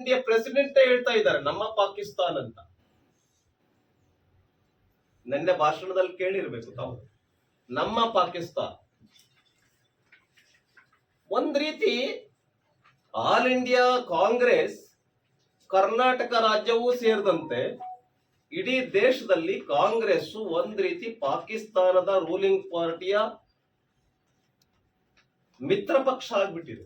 India president ಹೇಳ್ತಾ ಇದ್ದಾರೆ, ನಮ್ಮ ಪಾಕಿಸ್ತಾನ್ ಅಂತ. ನಿನ್ನೆ ಭಾಷಣದಲ್ಲಿ ಕೇಳಿರ್ಬೇಕು ತಾವು. ನಮ್ಮ ಪಾಕಿಸ್ತಾನ್. ಒಂದ್ ರೀತಿ ಆಲ್ ಇಂಡಿಯಾ ಕಾಂಗ್ರೆಸ್ ಕರ್ನಾಟಕ ರಾಜ್ಯವೂ ಸೇರಿದಂತೆ ಇಡೀ ದೇಶದಲ್ಲಿ ಕಾಂಗ್ರೆಸ್ ಒಂದ್ ರೀತಿ ಪಾಕಿಸ್ತಾನದ ರೂಲಿಂಗ್ ಪಾರ್ಟಿಯ ಮಿತ್ರ ಪಕ್ಷ ಆಗ್ಬಿಟ್ಟಿದೆ.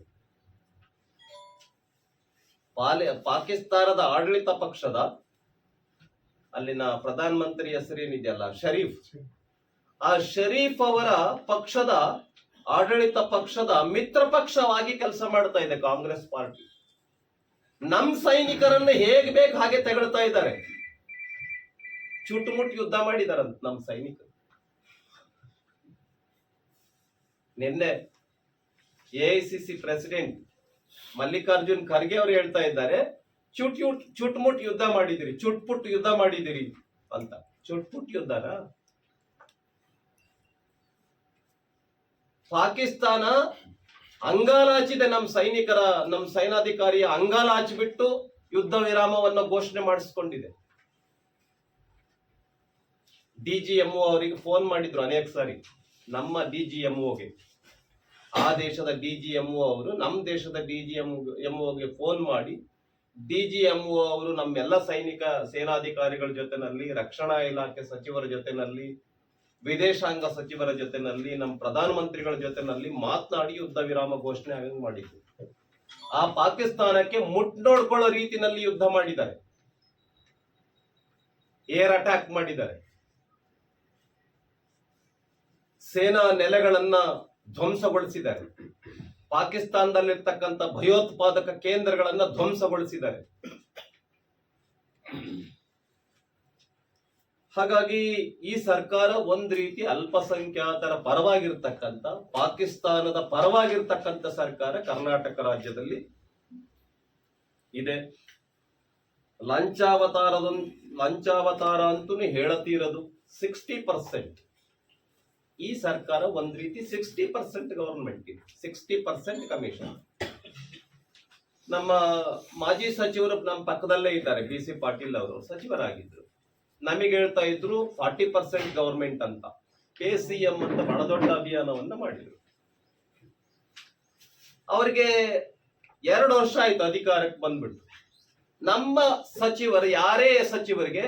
ಪಾಲಿ, ಪಾಕಿಸ್ತಾನದ ಆಡಳಿತ ಪಕ್ಷದ ಅಲ್ಲಿನ ಪ್ರಧಾನ ಮಂತ್ರಿ ಹೆಸರೇನಿದೆಯಲ್ಲ ಶರೀಫ್. ಆ ಶರೀಫ್ ಅವರ ಪಕ್ಷದ, ಆಡಳಿತ ಪಕ್ಷದ ಮಿತ್ರ ಪಕ್ಷವಾಗಿ ಕೆಲಸ ಮಾಡ್ತಾ ಇದೆ ಕಾಂಗ್ರೆಸ್ ಪಾರ್ಟಿ. ನಮ್ ಸೈನಿಕರನ್ನು ಹೇಗ್ ಬೇಕು ಹಾಗೆ ತೆಗಳ್ತಾ ಇದ್ದಾರೆ. ಚುಟ್ಮುಟ್ ಯುದ್ಧ ಮಾಡಿದಾರಂತ ನಮ್ ಸೈನಿಕರು. ನಿನ್ನೆ ಎಐಸಿಸಿ ಪ್ರೆಸಿಡೆಂಟ್ ಮಲ್ಲಿಕಾರ್ಜುನ್ ಖರ್ಗೆ ಅವರು ಹೇಳ್ತಾ ಇದ್ದಾರೆ, ಚುಟ್ ಚುಟ್ಮುಟ್ ಯುದ್ಧ ಮಾಡಿದಿರಿ, ಚುಟ್ಪುಟ್ ಯುದ್ಧ ಮಾಡಿದಿರಿ ಅಂತ. ಚುಟ್ಪುಟ್ ಯುದ್ಧನ? ಪಾಕಿಸ್ತಾನ ಅಂಗಾಲಾಚಿದೆ ನಮ್ಮ ಸೈನಿಕರ ನಮ್ಮ ಸೈನಾಧಿಕಾರಿಯ ಅಂಗಾಲಾಚಿಬಿಟ್ಟು ಯುದ್ಧ ವಿರಾಮವನ್ನು ಘೋಷಣೆ ಮಾಡಿಸ್ಕೊಂಡಿದೆ. ಡಿಜಿಎಂಒ ಅವರಿಗೆ ಫೋನ್ ಮಾಡಿದ್ರು ಅನೇಕ ಸಾರಿ, ನಮ್ಮ ಡಿಜಿಎಂಒಗೆ ಆ ದೇಶದ ಡಿ ಜಿ ಅವರು ನಮ್ಮ ದೇಶದ ಡಿಜಿಎಂ ಎಂಒಗೆ ಫೋನ್ ಮಾಡಿ, ಡಿ ಡಿಜಿಎಂಒ ಅವರು ನಮ್ಮೆಲ್ಲ ಸೈನಿಕ ಸೇನಾಧಿಕಾರಿಗಳ ಜೊತೆನಲ್ಲಿ, ರಕ್ಷಣಾ ಇಲಾಖೆ ಸಚಿವರ ಜೊತೆನಲ್ಲಿ, ವಿದೇಶಾಂಗ ಸಚಿವರ ಜೊತೆನಲ್ಲಿ ನಮ್ಮ ಪ್ರಧಾನಮಂತ್ರಿಗಳ ಜೊತೆನಲ್ಲಿ ಮಾತನಾಡಿ ಯುದ್ಧ ವಿರಾಮ ಘೋಷಣೆ ಆಗ ಮಾಡಿದ್ರು. ಆ ಪಾಕಿಸ್ತಾನಕ್ಕೆ ಮುಟ್ ನೋಡ್ಕೊಳ್ಳೋ ರೀತಿನಲ್ಲಿ ಯುದ್ಧ ಮಾಡಿದ್ದಾರೆ. ಏರ್ ಅಟ್ಯಾಕ್ ಮಾಡಿದ್ದಾರೆ. ಸೇನಾ ನೆಲೆಗಳನ್ನ ಧ್ವಂಸಗೊಳಿಸಿದ್ದಾರೆ. ಪಾಕಿಸ್ತಾನದಲ್ಲಿರ್ತಕ್ಕಂಥ ಭಯೋತ್ಪಾದಕ ಕೇಂದ್ರಗಳನ್ನ ಧ್ವಂಸಗೊಳಿಸಿದ್ದಾರೆ. ಹಾಗಾಗಿ ಈ ಸರ್ಕಾರ ಒಂದ್ ರೀತಿ ಅಲ್ಪಸಂಖ್ಯಾತರ ಪರವಾಗಿರ್ತಕ್ಕಂಥ, ಪಾಕಿಸ್ತಾನದ ಪರವಾಗಿರ್ತಕ್ಕಂಥ ಸರ್ಕಾರ ಕರ್ನಾಟಕ ರಾಜ್ಯದಲ್ಲಿ ಇದೆ. ಲಂಚಾವತಾರದ ಲಂಚಾವತಾರ ಅಂತೂ ಹೇಳತೀರದು ಸಿಕ್ಸ್ಟಿ ಪರ್ಸೆಂಟ್ ಈ ಸರ್ಕಾರ ಒಂದ್ ರೀತಿ ಸಿಕ್ಸ್ಟಿ ಪರ್ಸೆಂಟ್ ಗವರ್ಮೆಂಟ್ ಇದೆ. ಸಿಕ್ಸ್ಟಿ ಪರ್ಸೆಂಟ್ ಕಮಿಷನ್ ನಮ್ಮ ಮಾಜಿ ಸಚಿವರು ನಮ್ಮ ಪಕ್ಕದಲ್ಲೇ ಇದ್ದಾರೆ, ಬಿ ಸಿ ಪಾಟೀಲ್ ಅವರು, ಸಚಿವರಾಗಿದ್ರು. ನಮಗೆ ಹೇಳ್ತಾ ಇದ್ರು ಫಾರ್ಟಿ ಪರ್ಸೆಂಟ್ ಗವರ್ಮೆಂಟ್ ಅಂತ. ಕೆ ಸಿ ಎಂ ಅಂತ ಬಹಳ ದೊಡ್ಡ ಅಭಿಯಾನವನ್ನ ಮಾಡಿದ್ರು. ಅವರಿಗೆ ಎರಡು ವರ್ಷ ಆಯ್ತು ಅಧಿಕಾರಕ್ಕೆ ಬಂದ್ಬಿಟ್ಟು. ನಮ್ಮ ಸಚಿವರು, ಯಾರೇ ಸಚಿವರಿಗೆ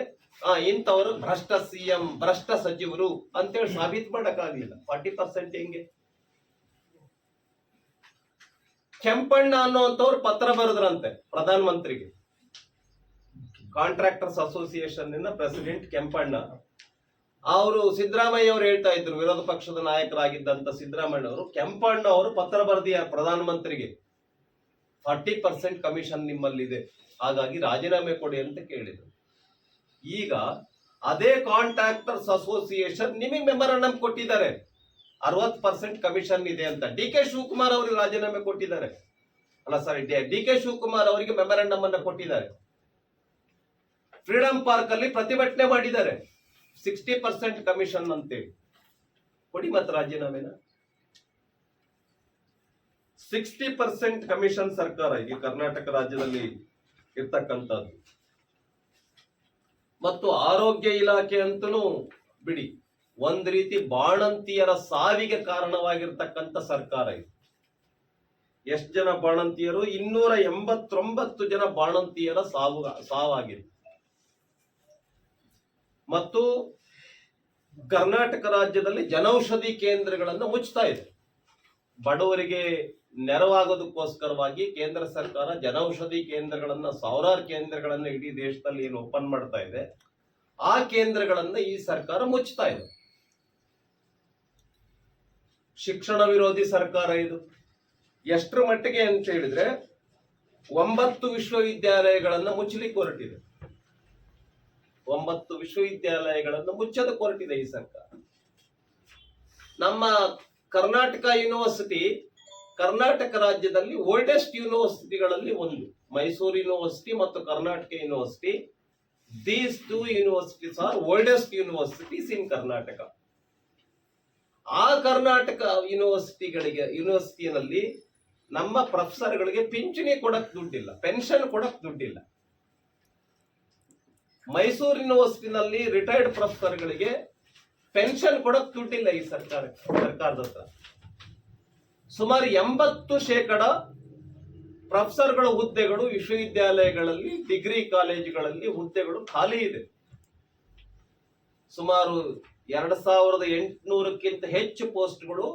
ಇಂಥವರು ಭ್ರಷ್ಟ ಸಿ ಎಂ ಭ್ರಷ್ಟ ಸಚಿವರು ಅಂತೇಳಿ ಸಾಬೀತು ಮಾಡಕ್ಕಾಗಲಿಲ್ಲ. ಫಾರ್ಟಿ ಪರ್ಸೆಂಟ್ ಹೆಂಗೆ? ಕೆಂಪಣ್ಣ ಅನ್ನುವಂಥವ್ರು ಪತ್ರ ಬರೆದ್ರಂತೆ ಪ್ರಧಾನ ಮಂತ್ರಿಗೆ ಕಾಂಟ್ರಾಕ್ಟರ್ಸ್ ಅಸೋಸಿಯೇಷನ್ನಿಂದ ಪ್ರೆಸಿಡೆಂಟ್ ಕೆಂಪಣ್ಣ. ಅವರು ಸಿದ್ದರಾಮಯ್ಯ ಅವರು ಹೇಳ್ತಾ ಇದ್ರು, ವಿರೋಧ ಪಕ್ಷದ ನಾಯಕರಾಗಿದ್ದಂತ ಸಿದ್ದರಾಮಯ್ಯ ಅವರು, ಕೆಂಪಣ್ಣ ಅವರು ಪತ್ರ ಬರೆದಿದ್ದಾರೆ ಪ್ರಧಾನ ಮಂತ್ರಿಗೆ ಫಾರ್ಟಿ ಪರ್ಸೆಂಟ್ ಕಮಿಷನ್ ನಿಮ್ಮಲ್ಲಿದೆ. ಹಾಗಾಗಿ ರಾಜೀನಾಮೆ ಕೊಡಿ ಅಂತ ಕೇಳಿದ್ರು. ಈಗ ಅದೇ ಕಾಂಟ್ರಾಕ್ಟರ್ಸ್ ಅಸೋಸಿಯೇಷನ್ ನಿಮಗೆ ಮೆಮರಂಡಮ್ ಕೊಟ್ಟಿದ್ದಾರೆ. ಅರವತ್ ಪರ್ಸೆಂಟ್ ಕಮಿಷನ್ ಇದೆ ಅಂತ. ಡಿ ಕೆ ಶಿವಕುಮಾರ್ ಅವರಿಗೆ ರಾಜೀನಾಮೆ ಕೊಟ್ಟಿದ್ದಾರೆ. ಅಲ್ಲ ಸರ್ ಡಿ ಕೆ ಶಿವಕುಮಾರ್ ಅವರಿಗೆ ಮೆಮೊರಂಡಮ್ ಅನ್ನ ಕೊಟ್ಟಿದ್ದಾರೆ. ಫ್ರೀಡಂ ಪಾರ್ಕ್ ಅಲ್ಲಿ ಪ್ರತಿಭಟನೆ ಮಾಡಿದ್ದಾರೆ. ಸಿಕ್ಸ್ಟಿ ಪರ್ಸೆಂಟ್ ಕಮಿಷನ್ ಅಂತೇಳಿ ಕೊಡಿ ಮತ್ತೆ ರಾಜೀನಾಮೆನ. ಸಿಕ್ಸ್ಟಿ ಪರ್ಸೆಂಟ್ ಕಮಿಷನ್ ಸರ್ಕಾರ ಈ ಕರ್ನಾಟಕ ರಾಜ್ಯದಲ್ಲಿ ಇರ್ತಕ್ಕಂಥದ್ದು. ಮತ್ತು ಆರೋಗ್ಯ ಇಲಾಖೆ ಅಂತಲೂ ಬಿಡಿ. ಒಂದ್ ರೀತಿ ಬಾಣಂತಿಯರ ಸಾವಿಗೆ ಕಾರಣವಾಗಿರ್ತಕ್ಕಂಥ ಸರ್ಕಾರ ಇದು. ಎಷ್ಟು ಜನ ಬಾಣಂತಿಯರು? ಇನ್ನೂರ ಎಂಬತ್ತೊಂಬತ್ತು ಜನ ಬಾಣಂತಿಯರ ಸಾವು, ಸಾವಾಗಿದೆ. ಮತ್ತು ಕರ್ನಾಟಕ ರಾಜ್ಯದಲ್ಲಿ ಜನೌಷಧಿ ಕೇಂದ್ರಗಳನ್ನು ಮುಚ್ಚುತ್ತಾ ಇದೆ. ಬಡವರಿಗೆ ನೆರವಾಗೋದಕ್ಕೋಸ್ಕರವಾಗಿ ಕೇಂದ್ರ ಸರ್ಕಾರ ಜನೌಷಧಿ ಕೇಂದ್ರಗಳನ್ನ, ಸಾವಿರಾರು ಕೇಂದ್ರಗಳನ್ನ ಇಡೀ ದೇಶದಲ್ಲಿ ಏನು ಓಪನ್ ಮಾಡ್ತಾ ಇದೆ. ಆ ಕೇಂದ್ರಗಳನ್ನ ಈ ಸರ್ಕಾರ ಮುಚ್ತಾ ಇದೆ. ಶಿಕ್ಷಣ ವಿರೋಧಿ ಸರ್ಕಾರ ಇದು. ಎಷ್ಟರ ಮಟ್ಟಿಗೆ ಅಂತ ಹೇಳಿದ್ರೆ ಒಂಬತ್ತು ವಿಶ್ವವಿದ್ಯಾಲಯಗಳನ್ನ ಮುಚ್ಚಲಿಕ್ಕೆ ಹೊರಟಿದೆ. ಒಂಬತ್ತು ವಿಶ್ವವಿದ್ಯಾಲಯಗಳನ್ನು ಮುಚ್ಚದ ಹೊರಟಿದೆ ಈ ಸರ್ಕಾರ. ನಮ್ಮ ಕರ್ನಾಟಕ ಯೂನಿವರ್ಸಿಟಿ ಕರ್ನಾಟಕ ರಾಜ್ಯದಲ್ಲಿ ಓಲ್ಡೆಸ್ಟ್ ಯೂನಿವರ್ಸಿಟಿಗಳಲ್ಲಿ ಒಂದು. ಮೈಸೂರು ಯೂನಿವರ್ಸಿಟಿ ಮತ್ತು Karnataka university these two universities are oldest universities in Karnataka. ಆ ಕರ್ನಾಟಕ ಯೂನಿವರ್ಸಿಟಿಗಳಿಗೆ ಯೂನಿವರ್ಸಿಟಿನಲ್ಲಿ ನಮ್ಮ ಪ್ರೊಫೆಸರ್ಗಳಿಗೆ ಪಿಂಚಣಿ ಕೊಡಕ್ ದುಡ್ಡಿಲ್ಲ ಪೆನ್ಷನ್ ಕೊಡಕ್ ದುಡ್ಡಿಲ್ಲ. ಮೈಸೂರು ಯೂನಿವರ್ಸಿಟಿನಲ್ಲಿ ರಿಟೈರ್ಡ್ ಪ್ರೊಫೆಸರ್ಗಳಿಗೆ ಪೆನ್ಷನ್ ಕೊಡಕ್ ದುಡ್ಡಿಲ್ಲ ಈ ಸರ್ಕಾರ, ಸರ್ಕಾರದ ಹತ್ರ. ಸುಮಾರು ಎಂಬತ್ತು ಶೇಕಡ ಪ್ರೊಫೆಸರ್ಗಳ ಹುದ್ದೆಗಳು ವಿಶ್ವವಿದ್ಯಾಲಯಗಳಲ್ಲಿ, ಡಿಗ್ರಿ ಕಾಲೇಜುಗಳಲ್ಲಿ ಹುದ್ದೆಗಳು ಖಾಲಿ ಇದೆ. ಸುಮಾರು ಎರಡು ಸಾವಿರದ ಎಂಟುನೂರಕ್ಕಿಂತ ಹೆಚ್ಚು ಪೋಸ್ಟ್ಗಳು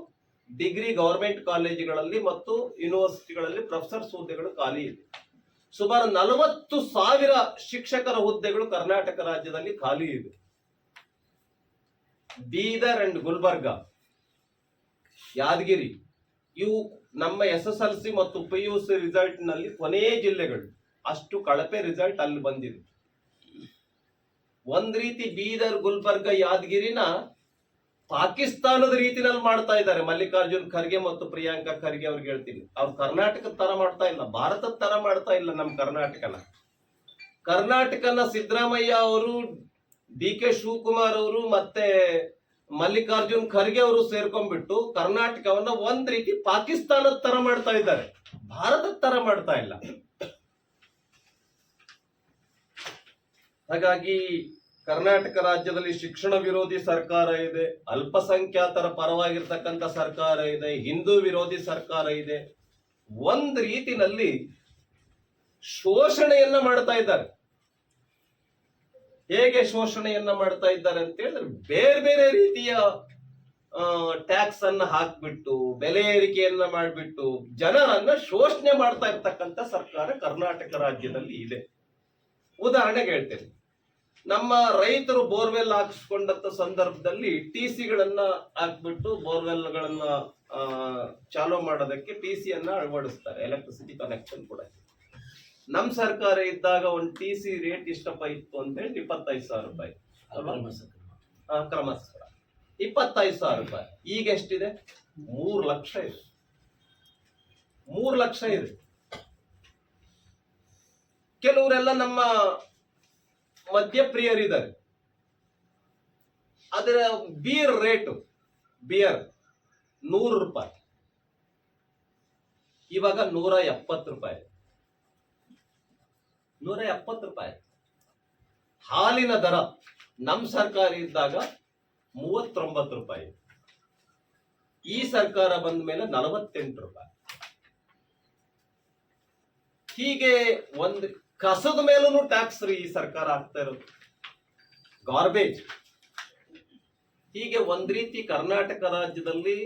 ಡಿಗ್ರಿ ಗೌರ್ಮೆಂಟ್ ಕಾಲೇಜುಗಳಲ್ಲಿ ಮತ್ತು ಯೂನಿವರ್ಸಿಟಿಗಳಲ್ಲಿ ಪ್ರೊಫೆಸರ್ಸ್ ಹುದ್ದೆಗಳು ಖಾಲಿ ಇದೆ. ಸುಮಾರು ನಲವತ್ತು ಸಾವಿರ ಶಿಕ್ಷಕರ ಹುದ್ದೆಗಳು ಕರ್ನಾಟಕ ರಾಜ್ಯದಲ್ಲಿ ಖಾಲಿ ಇದೆ. ಬೀದರ್ ಅಂಡ್ ಗುಲ್ಬರ್ಗ, ಯಾದಗಿರಿ ಇವು ನಮ್ಮ ಎಸ್ ಎಸ್ ಎಲ್ ಸಿ ಮತ್ತು ಪಿ ಯು ಸಿ ರಿಸಲ್ಟ್ನಲ್ಲಿ ಕೊನೆಯ ಜಿಲ್ಲೆಗಳು. ಅಷ್ಟು ಕಳಪೆ ರಿಸಲ್ಟ್ ಅಲ್ಲಿ ಬಂದಿದೆ. ಒಂದ್ ರೀತಿ ಬೀದರ್, ಗುಲ್ಬರ್ಗ, ಯಾದಗಿರಿನ ಪಾಕಿಸ್ತಾನದ ರೀತಿನಲ್ಲಿ ಮಾಡ್ತಾ ಇದ್ದಾರೆ. ಮಲ್ಲಿಕಾರ್ಜುನ್ ಖರ್ಗೆ ಮತ್ತು ಪ್ರಿಯಾಂಕಾ ಖರ್ಗೆ ಅವ್ರಿಗೆ ಹೇಳ್ತೀನಿ. ಅವ್ರು ಕರ್ನಾಟಕದ ತರ ಮಾಡ್ತಾ ಇಲ್ಲ, ಭಾರತದ ತರ ಮಾಡ್ತಾ ಇಲ್ಲ ನಮ್ಮ ಕರ್ನಾಟಕನ. ಕರ್ನಾಟಕನ ಸಿದ್ದರಾಮಯ್ಯ ಅವರು, ಡಿ ಕೆ ಶಿವಕುಮಾರ್ ಅವರು ಮತ್ತೆ ಮಲ್ಲಿಕಾರ್ಜುನ್ ಖರ್ಗೆ ಅವರು ಸೇರ್ಕೊಂಡ್ಬಿಟ್ಟು ಕರ್ನಾಟಕವನ್ನ ಒಂದ್ ರೀತಿ ಪಾಕಿಸ್ತಾನದ ತರ ಮಾಡ್ತಾ ಇದ್ದಾರೆ. ಭಾರತದ ತರ ಮಾಡ್ತಾ ಇಲ್ಲ. ಹಾಗಾಗಿ ಕರ್ನಾಟಕ ರಾಜ್ಯದಲ್ಲಿ ಶಿಕ್ಷಣ ವಿರೋಧಿ ಸರ್ಕಾರ ಇದೆ, ಅಲ್ಪಸಂಖ್ಯಾತರ ಪರವಾಗಿರ್ತಕ್ಕಂಥ ಸರ್ಕಾರ ಇದೆ, ಹಿಂದೂ ವಿರೋಧಿ ಸರ್ಕಾರ ಇದೆ. ಒಂದ್ ರೀತಿನಲ್ಲಿ ಶೋಷಣೆಯನ್ನ ಮಾಡ್ತಾ ಇದ್ದಾರೆ. ಹೇಗೆ ಶೋಷಣೆಯನ್ನ ಮಾಡ್ತಾ ಇದ್ದಾರೆ ಅಂತ ಹೇಳಿದ್ರೆ ಬೇರೆ ಬೇರೆ ರೀತಿಯ ಟ್ಯಾಕ್ಸ್ ಅನ್ನ ಹಾಕ್ಬಿಟ್ಟು ಬೆಲೆ ಏರಿಕೆಯನ್ನ ಮಾಡಿಬಿಟ್ಟು ಜನರನ್ನ ಶೋಷಣೆ ಮಾಡ್ತಾ ಇರ್ತಕ್ಕಂಥ ಸರ್ಕಾರ ಕರ್ನಾಟಕ ರಾಜ್ಯದಲ್ಲಿ ಇದೆ. ಉದಾಹರಣೆಗೆ ಹೇಳ್ತೇನೆ ನಮ್ಮ ರೈತರು ಬೋರ್ವೆಲ್ ಹಾಕಿಸ್ಕೊಂಡಂತ ಸಂದರ್ಭದಲ್ಲಿ ಟಿ ಸಿಗಳನ್ನ ಹಾಕ್ಬಿಟ್ಟು ಬೋರ್ವೆಲ್ ಗಳನ್ನ ಆ, ಚಾಲೂ ಮಾಡೋದಕ್ಕೆ ಟಿ ಸಿಯನ್ನ ಅಳವಡಿಸ್ತಾರೆ ಎಲೆಕ್ಟ್ರಿಸಿಟಿ ಕನೆಕ್ಷನ್ ಕೂಡ. ನಮ್ ಸರ್ಕಾರ ಇದ್ದಾಗ ಒಂದು ಟಿ ಸಿ ರೇಟ್ ಇಷ್ಟಪ್ಪ ಇತ್ತು ಅಂತ ಹೇಳಿ ಇಪ್ಪತ್ತೈದು ಸಾವಿರ ರೂಪಾಯಿ ಕ್ರಮಸ್ಕರ ಇಪ್ಪತ್ತೈದು ಸಾವಿರ ರೂಪಾಯಿ. ಈಗ ಎಷ್ಟಿದೆ? ಮೂರು ಲಕ್ಷ ಇದೆ. ಮೂರು ಲಕ್ಷ ಇದೆ. ಕೆಲವರೆಲ್ಲ ನಮ್ಮ ಮದ್ಯಪ್ರಿಯರಿದ್ದಾರೆ ಅದರ ಬಿಯರ್ ರೇಟು ಬಿಯರ್ ನೂರು ರೂಪಾಯಿ. ಇವಾಗ ನೂರ ಎಪ್ಪತ್ತು ರೂಪಾಯಿ. ನೂರ ಎಪ್ಪತ್ತು ರೂಪಾಯಿ. ಹಾಲಿನ ದರ ನಮ್ ಸರ್ಕಾರ ಇದ್ದಾಗ ಮೂವತ್ತೊಂಬತ್ತು ರೂಪಾಯಿ. ಈ ಸರ್ಕಾರ ಬಂದ ಮೇಲೆ ನಲವತ್ತೆಂಟು ರೂಪಾಯಿ. ಹೀಗೆ ಒಂದು ಕಸದ ಮೇಲೂ ಟ್ಯಾಕ್ಸ್ ರೀ ಈ ಸರ್ಕಾರ ಆಗ್ತಾ ಇರೋದು. ಗಾರ್ಬೇಜ್ ಹೀಗೆ ಒಂದ್ ರೀತಿ ಕರ್ನಾಟಕ ರಾಜ್ಯದಲ್ಲಿ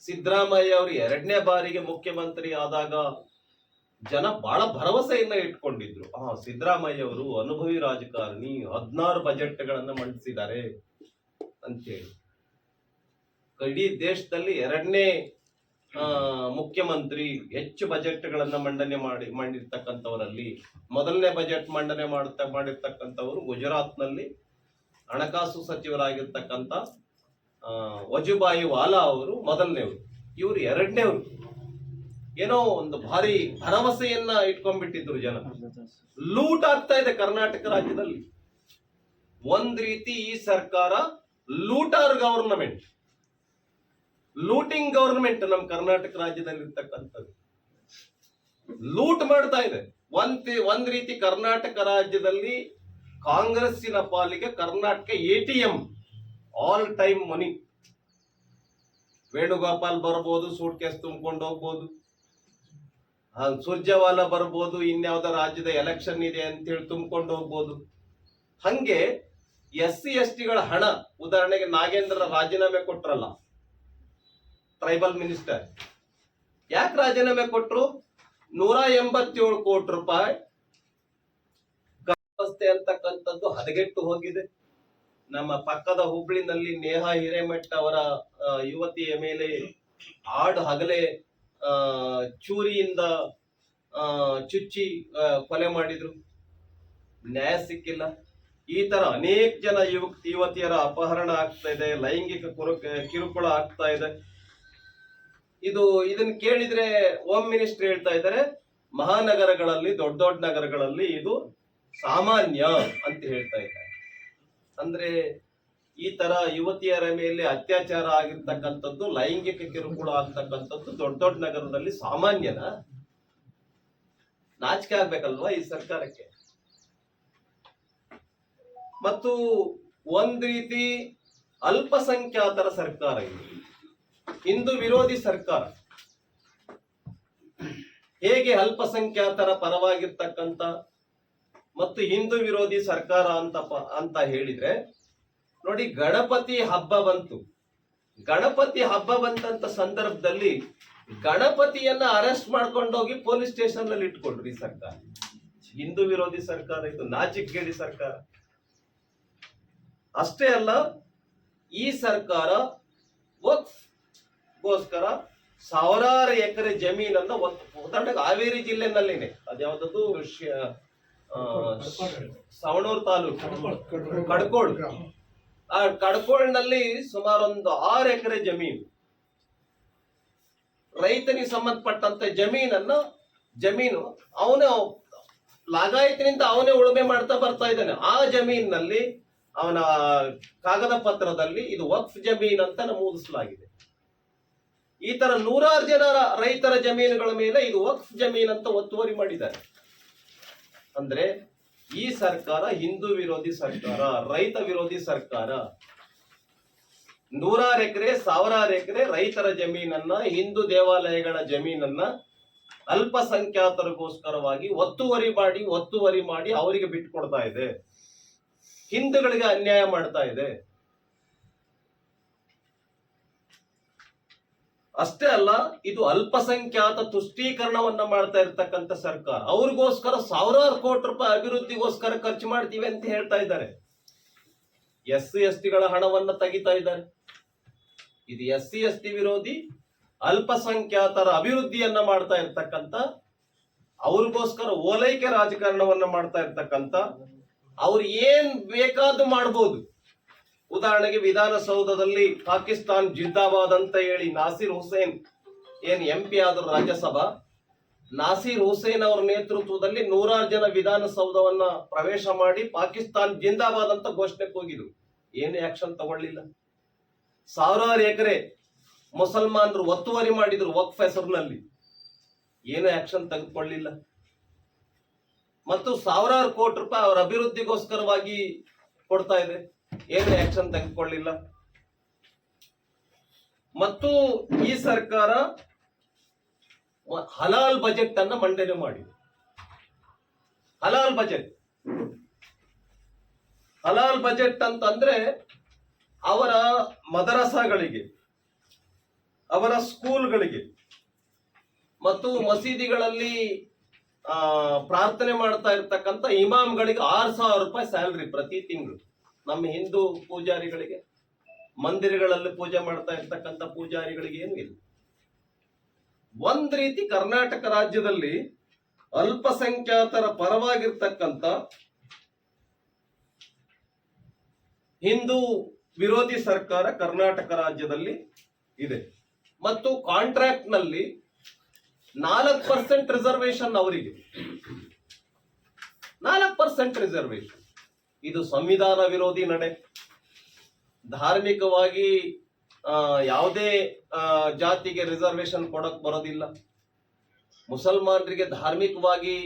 ಸಿದ್ದರಾಮಯ್ಯ ಅವರು ಎರಡನೇ ಬಾರಿಗೆ ಮುಖ್ಯಮಂತ್ರಿ ಆದಾಗ ಜನ ಬಹಳ ಭರವಸೆಯನ್ನ ಇಟ್ಕೊಂಡಿದ್ರು. ಆ ಸಿದ್ದರಾಮಯ್ಯ ಅವರು ಅನುಭವಿ ರಾಜಕಾರಣಿ, ಹದಿನಾರು ಬಜೆಟ್ಗಳನ್ನ ಮಂಡಿಸಿದ್ದಾರೆ ಅಂತೇಳಿ. ಇಡೀ ದೇಶದಲ್ಲಿ ಎರಡನೇ ಮುಖ್ಯಮಂತ್ರಿ ಹೆಚ್ಚು ಬಜೆಟ್ಗಳನ್ನ ಮಂಡನೆ ಮಾಡಿ, ಮಾಡಿರ್ತಕ್ಕಂಥವರಲ್ಲಿ, ಮೊದಲನೇ ಬಜೆಟ್ ಮಂಡನೆ ಮಾಡುತ್ತಾ, ಮಾಡಿರ್ತಕ್ಕಂಥವರು ಗುಜರಾತ್ನಲ್ಲಿ ಹಣಕಾಸು ಸಚಿವರಾಗಿರ್ತಕ್ಕಂಥ ವಜುಭಾಯಿ ವಾಲಾ ಅವರು ಮೊದಲನೇವ್ರು. ಇವರು ಎರಡನೇವರು. ಏನೋ ಒಂದು ಭಾರಿ ಭರವಸೆಯನ್ನ ಇಟ್ಕೊಂಡ್ಬಿಟ್ಟಿದ್ರು ಜನ. ಲೂಟ್ ಆಗ್ತಾ ಇದೆ ಕರ್ನಾಟಕ ರಾಜ್ಯದಲ್ಲಿ. ಒಂದ್ ರೀತಿ ಈ ಸರ್ಕಾರ ಲೂಟಾರ್ ಗವರ್ನಮೆಂಟ್. ಲೂಟಿಂಗ್ ಗವರ್ನಮೆಂಟ್ ನಮ್ಮ ಕರ್ನಾಟಕ ರಾಜ್ಯದಲ್ಲಿ ಇರ್ತಕ್ಕಂಥದ್ದು ಲೂಟ್ ಮಾಡ್ತಾ ಇದೆ. ಒಂದ್ ಒಂದ್ ರೀತಿ ಕರ್ನಾಟಕ ರಾಜ್ಯದಲ್ಲಿ ಕಾಂಗ್ರೆಸ್ಸಿನ ಪಾಲಿಗೆ Karnataka A T M all time money Venugopal ಬರ್ಬೋದು ಸೂಟ್ ಕೇಸ್ ತುಂಬಿಕೊಂಡು ಹೋಗ್ಬೋದು. ಸುರ್ಜೇವಾಲಾ ಬರ್ಬೋದು, ಇನ್ಯಾವುದೋ ರಾಜ್ಯದ ಎಲೆಕ್ಷನ್ ಇದೆ ಅಂತ ಹೇಳಿ ತುಂಬಿಕೊಂಡು ಹೋಗ್ಬೋದು. ಹಂಗೆ ಎಸ್ ಸಿ ಎಸ್ ಟಿಗಳ ಹಣ, ಉದಾಹರಣೆಗೆ ನಾಗೇಂದ್ರ ರಾಜೀನಾಮೆ ಕೊಟ್ರಲ್ಲ ಟ್ರೈಬಲ್ ಮಿನಿಸ್ಟರ್ ಯಾಕೆ ರಾಜೀನಾಮೆ ಕೊಟ್ರು? ನೂರ ಎಂಬತ್ತೇಳು ಕೋಟಿ ರೂಪಾಯಿ ವ್ಯವಸ್ಥೆ ಅಂತಕ್ಕಂಥದ್ದು ಹದಗೆಟ್ಟು ಹೋಗಿದೆ. ನಮ್ಮ ಪಕ್ಕದ ಹುಬ್ಳಿನಲ್ಲಿ ನೇಹಾ ಹಿರೇಮಠ ಅವರ ಯುವತಿಯ ಮೇಲೆ ಆಡು ಹಗಲೇ ಚೂರಿಯಿಂದ ಚುಚ್ಚಿ ಕೊಲೆ ಮಾಡಿದ್ರು. ನ್ಯಾಯ ಸಿಕ್ಕಿಲ್ಲ. ಈ ತರ ಅನೇಕ ಜನ ಯುವಕ, ಯುವತಿಯರ ಅಪಹರಣ ಆಗ್ತಾ ಇದೆ, ಲೈಂಗಿಕ ಕುರು- ಕಿರುಕುಳ ಆಗ್ತಾ ಇದೆ. ಇದು ಇದನ್ನ ಕೇಳಿದ್ರೆ ಹೋಮ್ ಮಿನಿಸ್ಟರ್ ಹೇಳ್ತಾ ಇದ್ದಾರೆ, ಮಹಾನಗರಗಳಲ್ಲಿ, ದೊಡ್ಡ ದೊಡ್ಡ ನಗರಗಳಲ್ಲಿ ಇದು ಸಾಮಾನ್ಯ ಅಂತ ಹೇಳ್ತಾ ಇದ್ದಾರೆ. ಅಂದ್ರೆ ಈ ತರ ಯುವತಿಯರ ಮೇಲೆ ಅತ್ಯಾಚಾರ ಆಗಿರ್ತಕ್ಕಂಥದ್ದು, ಲೈಂಗಿಕ ಕಿರುಕುಳ ಆಗ್ತಕ್ಕಂಥದ್ದು ದೊಡ್ಡ ದೊಡ್ಡ ನಗರದಲ್ಲಿ ಸಾಮಾನ್ಯನ ನಾಚಿಕೆ ಆಗ್ಬೇಕಲ್ವಾ ಈ ಸರ್ಕಾರಕ್ಕೆ? ಮತ್ತು ಒಂದ್ ರೀತಿ ಅಲ್ಪಸಂಖ್ಯಾತರ ಸರ್ಕಾರ ಇದು. ಹಿಂದೂ ವಿರೋಧಿ ಸರ್ಕಾರ. ಹೇಗೆ ಅಲ್ಪಸಂಖ್ಯಾತರ ಪರವಾಗಿರ್ತಕ್ಕಂಥ ಮತ್ತು ಹಿಂದೂ ವಿರೋಧಿ ಸರ್ಕಾರ ಅಂತ ಅಂತ ಹೇಳಿದ್ರೆ ನೋಡಿ ಗಣಪತಿ ಹಬ್ಬ ಬಂತು. ಗಣಪತಿ ಹಬ್ಬ ಬಂತಂತ ಸಂದರ್ಭದಲ್ಲಿ ಗಣಪತಿಯನ್ನ ಅರೆಸ್ಟ್ ಮಾಡ್ಕೊಂಡೋಗಿ ಪೊಲೀಸ್ ಸ್ಟೇಷನ್ ಅಲ್ಲಿ ಇಟ್ಕೊಂಡ್ರಿ ಈ ಸರ್ಕಾರ. ಹಿಂದೂ ವಿರೋಧಿ ಸರ್ಕಾರ ಇದು ನಾಚಿಕೆಗೇಡಿ ಸರ್ಕಾರ. ಅಷ್ಟೇ ಅಲ್ಲ ಈ ಸರ್ಕಾರ ಗೋಸ್ಕರ ಸಾವಿರಾರು ಎಕರೆ ಜಮೀನನ್ನ ಉದಾಹರಣೆಗೆ ಹಾವೇರಿ ಜಿಲ್ಲೆನಲ್ಲಿನೇ. ಅದ್ಯಾವ್ದು ಸವಣೂರು ತಾಲೂಕು. ಕಡ್ಕೋಳ್ ಆ ಕಡ್ಕೋಳ್ನಲ್ಲಿ ಸುಮಾರು ಒಂದು ಆರು ಎಕರೆ ಜಮೀನು. ರೈತನಿಗೆ ಸಂಬಂಧಪಟ್ಟಂತ ಜಮೀನನ್ನು ಜಮೀನು ಅವನೇ ಲಾಗಾಯತಿನಿಂದ ಅವನೇ ಉಳುಮೆ ಮಾಡ್ತಾ ಬರ್ತಾ ಇದ್ದಾನೆ. ಆ ಜಮೀನಿನಲ್ಲಿ ಅವನ ಕಾಗದ ಪತ್ರದಲ್ಲಿ ಇದು ವಕ್ಫ್ ಜಮೀನ್ ಅಂತ ನಮೂದಿಸಲಾಗಿದೆ. ಈ ತರ ನೂರಾರು ಜನ ರೈತರ ಜಮೀನುಗಳ ಮೇಲೆ ಇದು ವಕ್ಫ್ ಜಮೀನ್ ಅಂತ ಒತ್ತುವರಿ ಮಾಡಿದ್ದಾರೆ. ಅಂದ್ರೆ ಈ ಸರ್ಕಾರ ಹಿಂದೂ ವಿರೋಧಿ ಸರ್ಕಾರ, ರೈತ ವಿರೋಧಿ ಸರ್ಕಾರ. ನೂರಾರು ಎಕರೆ, ಸಾವಿರಾರು ಎಕರೆ ರೈತರ ಜಮೀನನ್ನ, ಹಿಂದೂ ದೇವಾಲಯಗಳ ಜಮೀನನ್ನ ಅಲ್ಪಸಂಖ್ಯಾತರಿಗೋಸ್ಕರವಾಗಿ ಒತ್ತುವರಿ ಮಾಡಿ ಒತ್ತುವರಿ ಮಾಡಿ ಅವರಿಗೆ ಬಿಟ್ಕೊಡ್ತಾ ಇದೆ. ಹಿಂದೂಗಳಿಗೆ ಅನ್ಯಾಯ ಮಾಡ್ತಾ ಇದೆ. ಅಷ್ಟೇ ಅಲ್ಲ, ಇದು ಅಲ್ಪಸಂಖ್ಯಾತ ತುಷ್ಟೀಕರಣವನ್ನ ಮಾಡ್ತಾ ಇರ್ತಕ್ಕಂಥ ಸರ್ಕಾರ. ಅವ್ರಿಗೋಸ್ಕರ ಸಾವಿರಾರು ಕೋಟಿ ರೂಪಾಯಿ ಅಭಿವೃದ್ಧಿಗೋಸ್ಕರ ಖರ್ಚು ಮಾಡ್ತೀವಿ ಅಂತ ಹೇಳ್ತಾ ಇದ್ದಾರೆ. ಎಸ್ ಸಿ ಎಸ್ ಟಿಗಳ ಹಣವನ್ನ ತೆಗಿತಾ ಇದ್ದಾರೆ. ಇದು ಎಸ್ ಸಿ ಎಸ್ ಟಿ ವಿರೋಧಿ ಅಲ್ಪಸಂಖ್ಯಾತರ ಅಭಿವೃದ್ಧಿಯನ್ನ ಮಾಡ್ತಾ ಇರ್ತಕ್ಕಂಥ, ಅವ್ರಿಗೋಸ್ಕರ ಓಲೈಕೆ ರಾಜಕಾರಣವನ್ನ ಮಾಡ್ತಾ ಇರ್ತಕ್ಕಂಥ, ಅವ್ರು ಏನ್ ಬೇಕಾದ್ರೂ ಮಾಡ್ಬೋದು. ಉದಾಹರಣೆಗೆ ವಿಧಾನಸೌಧದಲ್ಲಿ ಪಾಕಿಸ್ತಾನ್ ಜಿಂದಾಬಾದ್ ಅಂತ ಹೇಳಿ ನಾಸಿರ್ ಹುಸೇನ್, ಏನ್ ಎಂ ಪಿ ಆದ್ರು ರಾಜ್ಯಸಭಾ, ನಾಸೀರ್ ಹುಸೇನ್ ಅವರ ನೇತೃತ್ವದಲ್ಲಿ ನೂರಾರು ಜನ ವಿಧಾನಸೌಧವನ್ನ ಪ್ರವೇಶ ಮಾಡಿ ಪಾಕಿಸ್ತಾನ್ ಜಿಂದಾಬಾದ್ ಅಂತ ಘೋಷಣೆ ಹೋಗಿದ್ರು. ಏನು ಆಕ್ಷನ್ ತಗೊಳ್ಳಿಲ್ಲ. ಸಾವಿರಾರು ಎಕರೆ ಮುಸಲ್ಮಾನರು ಒತ್ತುವರಿ ಮಾಡಿದ್ರು ವಕ್ಫ್ ಹೆಸರಿನಲ್ಲಿ. ಏನು ಆಕ್ಷನ್ ತೆಗೆದುಕೊಳ್ಳಿಲ್ಲ. ಮತ್ತು ಸಾವಿರಾರು ಕೋಟಿ ರೂಪಾಯಿ ಅವರ ಅಭಿವೃದ್ಧಿಗೋಸ್ಕರವಾಗಿ ಕೊಡ್ತಾ ಇದೆ. ಏನು ಆಕ್ಷನ್ ತೆಗೆದುಕೊಳ್ಳಿಲ್ಲ? ಮತ್ತು ಈ ಸರ್ಕಾರ ಹಲಾಲ್ ಬಜೆಟ್ ಅನ್ನ ಮಂಡನೆ ಮಾಡಿದೆ. ಹಲಾಲ್ ಬಜೆಟ್ ಹಲಾಲ್ ಬಜೆಟ್ ಅಂತಂದ್ರೆ ಅವರ ಮದರಸಾಗಳಿಗೆ, ಅವರ ಸ್ಕೂಲ್ಗಳಿಗೆ ಮತ್ತು ಮಸೀದಿಗಳಲ್ಲಿ ಪ್ರಾರ್ಥನೆ ಮಾಡ್ತಾ ಇರ್ತಕ್ಕಂಥ ಇಮಾಮ್ಗಳಿಗೆ ಆರು ಸಾವಿರ ರೂಪಾಯಿ ಸ್ಯಾಲ್ರಿ ಪ್ರತಿ ತಿಂಗಳು. ನಮ್ಮ ಹಿಂದೂ ಪೂಜಾರಿಗಳಿಗೆ, ಮಂದಿರಗಳಲ್ಲಿ ಪೂಜೆ ಮಾಡ್ತಾ ಇರ್ತಕ್ಕಂಥ ಪೂಜಾರಿಗಳಿಗೆ ಏನು ಇಲ್ಲ. ಒಂದ್ ರೀತಿ ಕರ್ನಾಟಕ ರಾಜ್ಯದಲ್ಲಿ ಅಲ್ಪಸಂಖ್ಯಾತರ ಪರವಾಗಿರ್ತಕ್ಕಂಥ ಹಿಂದೂ ವಿರೋಧಿ ಸರ್ಕಾರ ಕರ್ನಾಟಕ ರಾಜ್ಯದಲ್ಲಿ ಇದೆ. ಮತ್ತು ಕಾಂಟ್ರಾಕ್ಟ್ನಲ್ಲಿ ನಾಲ್ಕು ಪರ್ಸೆಂಟ್ ರಿಸರ್ವೇಶನ್ ಅವರಿಗೆ ನಾಲ್ಕು ಪರ್ಸೆಂಟ್ ರಿಸರ್ವೇಶನ್ ಇದು ಸಂವಿಧಾನ ವಿರೋಧಿ ನಡೆ. ಧಾರ್ಮಿಕವಾಗಿ ಯಾವುದೇ ಜಾತಿಗೆ ರಿಸರ್ವೇಶನ್ ಕೊಡಕ್ ಬರೋದಿಲ್ಲ. ಮುಸಲ್ಮಾನರಿಗೆ ಧಾರ್ಮಿಕವಾಗಿ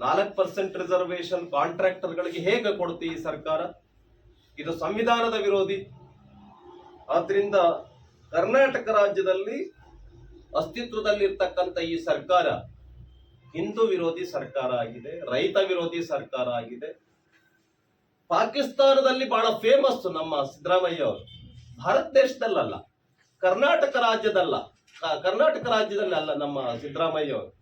ನಾಲ್ಕು ಪರ್ಸೆಂಟ್ ರಿಸರ್ವೇಶನ್ ಕಾಂಟ್ರಾಕ್ಟರ್ಗಳಿಗೆ ಹೇಗೆ ಕೊಡ್ತಿ ಈ ಸರ್ಕಾರ? ಇದು ಸಂವಿಧಾನದ ವಿರೋಧಿ. ಆದ್ರಿಂದ ಕರ್ನಾಟಕ ರಾಜ್ಯದಲ್ಲಿ ಅಸ್ತಿತ್ವದಲ್ಲಿರ್ತಕ್ಕಂಥ ಈ ಸರ್ಕಾರ ಹಿಂದೂ ವಿರೋಧಿ ಸರ್ಕಾರ ಆಗಿದೆ, ರೈತ ವಿರೋಧಿ ಸರ್ಕಾರ ಆಗಿದೆ. ಪಾಕಿಸ್ತಾನದಲ್ಲಿ ಬಹಳ ಫೇಮಸ್ ನಮ್ಮ ಸಿದ್ದರಾಮಯ್ಯ ಅವರು. ಭಾರತ ದೇಶದಲ್ಲಲ್ಲ, ಕರ್ನಾಟಕ ರಾಜ್ಯದಲ್ಲ ಕರ್ನಾಟಕ ರಾಜ್ಯದಲ್ಲಿ ಅಲ್ಲ ನಮ್ಮ ಸಿದ್ದರಾಮಯ್ಯ ಅವರು.